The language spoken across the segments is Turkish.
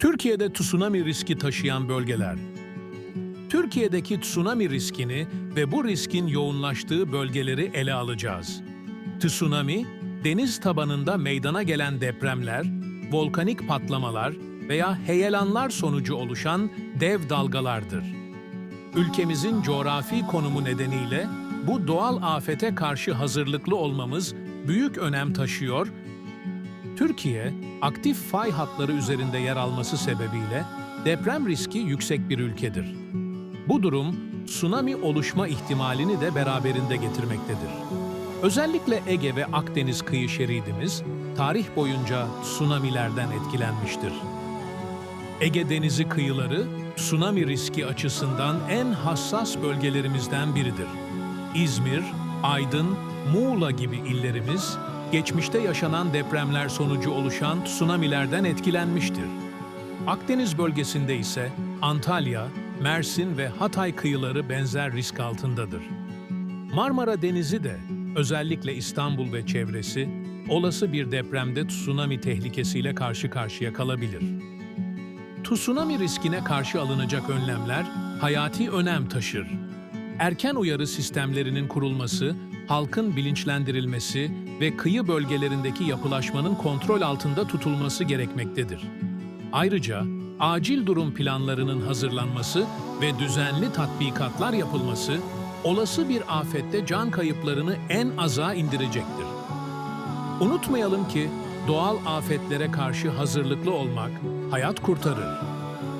Türkiye'de tsunami riski taşıyan bölgeler. Türkiye'deki tsunami riskini ve bu riskin yoğunlaştığı bölgeleri ele alacağız. Tsunami, deniz tabanında meydana gelen depremler, volkanik patlamalar veya heyelanlar sonucu oluşan dev dalgalardır. Ülkemizin coğrafi konumu nedeniyle bu doğal afete karşı hazırlıklı olmamız büyük önem taşıyor Türkiye, aktif fay hatları üzerinde yer alması sebebiyle deprem riski yüksek bir ülkedir. Bu durum, tsunami oluşma ihtimalini de beraberinde getirmektedir. Özellikle Ege ve Akdeniz kıyı şeridimiz, tarih boyunca tsunamilerden etkilenmiştir. Ege Denizi kıyıları, tsunami riski açısından en hassas bölgelerimizden biridir. İzmir, Aydın, Muğla gibi illerimiz, geçmişte yaşanan depremler sonucu oluşan tsunamilerden etkilenmiştir. Akdeniz bölgesinde ise Antalya, Mersin ve Hatay kıyıları benzer risk altındadır. Marmara Denizi de, özellikle İstanbul ve çevresi, olası bir depremde tsunami tehlikesiyle karşı karşıya kalabilir. Tsunami riskine karşı alınacak önlemler hayati önem taşır. Erken uyarı sistemlerinin kurulması, halkın bilinçlendirilmesi ve kıyı bölgelerindeki yapılaşmanın kontrol altında tutulması gerekmektedir. Ayrıca acil durum planlarının hazırlanması ve düzenli tatbikatlar yapılması olası bir afette can kayıplarını en aza indirecektir. Unutmayalım ki doğal afetlere karşı hazırlıklı olmak hayat kurtarır.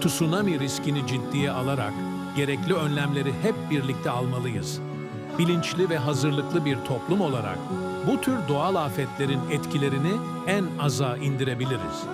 Tsunami riskini ciddiye alarak gerekli önlemleri hep birlikte almalıyız. Bilinçli ve hazırlıklı bir toplum olarak bu tür doğal afetlerin etkilerini en aza indirebiliriz.